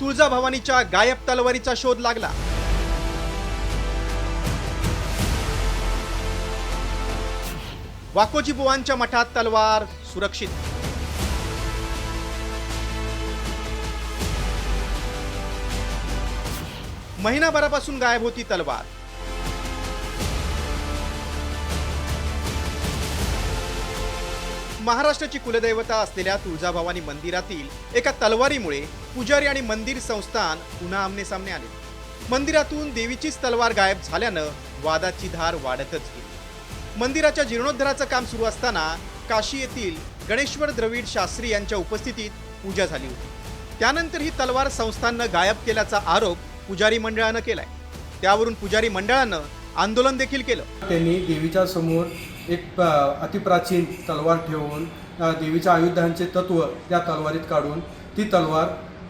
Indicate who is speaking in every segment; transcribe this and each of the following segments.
Speaker 1: तुळजाभवानीच्या गायब तलवारीचा शोध लागला. वाकोजी बुवांच्या मठात तलवार सुरक्षित. महिनाभरापासून गायब होती तलवार. महाराष्ट्राची कुलदैवता असलेल्या तुळजाभवानी मंदिरातील एका तलवारीमुळे पुजारी आणि मंदिर संस्थान पुन्हा आमने सामने आले. मंदिरातून देवीचीच तलवार गायब झाल्यानं वादाची धार वाढतच गेली. मंदिराच्या जीर्णोद्धाराचं काम सुरू असताना काशी येथील गणेश्वर द्रविड शास्त्री यांच्या उपस्थितीत पूजा झाली होती. त्यानंतर ही तलवार संस्थाननं गायब केल्याचा आरोप पुजारी मंडळानं केलाय. त्यावरून पुजारी मंडळानं आंदोलन देखील केलं.
Speaker 2: त्यांनी देवीच्या समोर एक अतिप्राचीन तलवार ठेवून देवीच्या आयुधांचे तत्व त्या तलवारीत काढून ती तलवार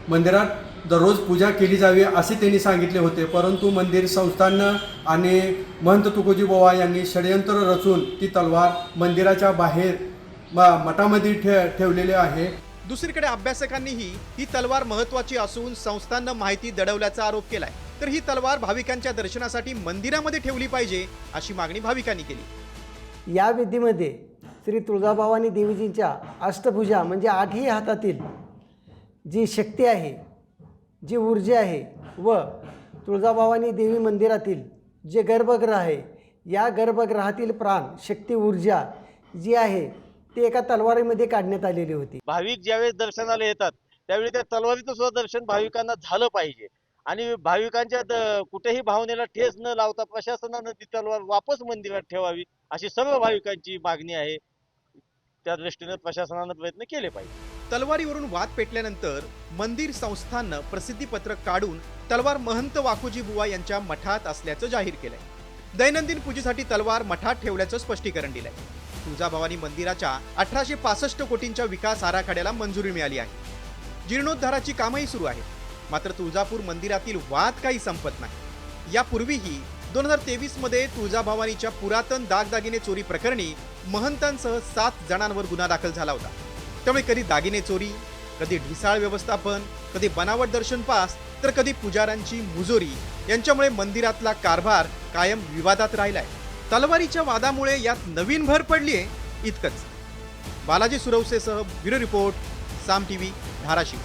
Speaker 2: मंदिरात दररोज पूजा केली जावी असे त्यांनी सांगितले होते. परंतु मंदिर संस्थानं आणि महंत तुकोजी बोवा यांनी षडयंत्र रचून ती तलवार मंदिराच्या बाहेर मठामध्ये ठे ठेवलेली आहे.
Speaker 1: दुसरीकडे अभ्यासकांनीही ही तलवार महत्वाची असून संस्थांनं माहिती दडवल्याचा आरोप केलाय. तर ही तलवार भाविकांच्या दर्शनासाठी मंदिरामध्ये ठेवली पाहिजे अशी मागणी भाविकांनी केली.
Speaker 3: या विधीमध्ये श्री तुळजाभवानी देवीजींच्या अष्टभुजा म्हणजे आठही हातातील जी शक्ती आहे जी ऊर्जा आहे व तुळजाभवानी देवी मंदिरातील जे गर्भगृह आहे या गर्भगृहातील प्राण शक्ती ऊर्जा जी आहे ती एका तलवारीमध्ये काढण्यात आलेली होती.
Speaker 4: भाविक ज्यावेळेस दर्शनाला येतात त्यावेळी त्या तलवारीचं सुद्धा दर्शन भाविकांना झालं पाहिजे. आणि भाविकांच्या द- कुठेही भावनेला ठेस न लावता प्रशासनानं ती तलवार वापस मंदिरात ठेवावी अशी सर्व भाविकांची मागणी आहे. त्या दृष्टीने प्रशासनानं प्रयत्न केले पाहिजे.
Speaker 1: तलवारीवरून वाद पेटल्यानंतर मंदिर संस्थाननं प्रसिद्धीपत्रक काढून तलवार महंत वाकुजी बुवा यांच्या मठात असल्याचं जाहीर केलंय. दैनंदिन पूजेसाठी तलवार मठात ठेवल्याचं स्पष्टीकरण दिलंय. तुळजाभवानी मंदिराच्या अठराशे पासष्ट कोटींच्या विकास आराखड्याला मंजुरी मिळाली आहे. जीर्णोद्धाराची कामही सुरू आहेत. मात्र तुळजापूर मंदिरातील वाद काही संपत नाही. यापूर्वीही दोन हजार तेवीसमध्ये तुळजाभवानीच्या पुरातन दागदागिने चोरी प्रकरणी महंतांसह सात जणांवर गुन्हा दाखल झाला होता. त्यामुळे कधी दागिने चोरी कधी ढिसाळ व्यवस्थापन कधी बनावट दर्शन पास तर कधी पुजाऱ्यांची मुजोरी यांच्यामुळे मंदिरातला कारभार कायम विवादात राहिलाय. तलवारीच्या वादामुळे यात नवीन भर पडली आहे इतकंच. Balaji सुरवसेसह bureau report Saam T V Dharashiv.